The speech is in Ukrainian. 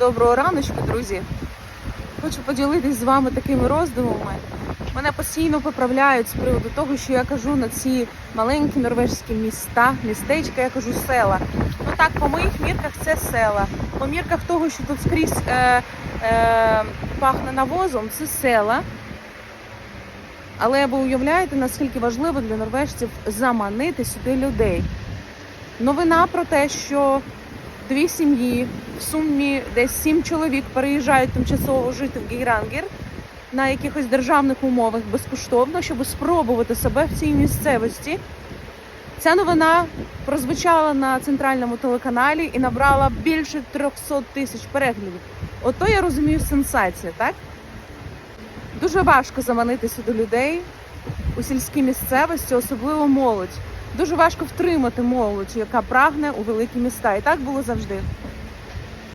Доброго раночку, друзі. Хочу поділитись з вами такими роздумами. Мене постійно поправляють з приводу того, що я кажу на ці маленькі норвежські міста, містечка, я кажу села. Ну так, по моїх мірках це села. По мірках того, що тут скрізь е, е, пахне навозом, це села. Але ви уявляєте, наскільки важливо для норвежців заманити сюди людей. Новина про те, що дві сім'ї в сумі десь сім чоловік переїжджають тимчасово жити в Гейрангер на якихось державних умовах безкоштовно, щоб спробувати себе в цій місцевості. Ця новина прозвучала на центральному телеканалі і набрала більше 300 тисяч переглядів. Ото я розумію сенсація, так? Дуже важко заманити сюди людей у сільській місцевості, особливо молодь. Дуже важко втримати молодь, яка прагне у великі міста. І так було завжди.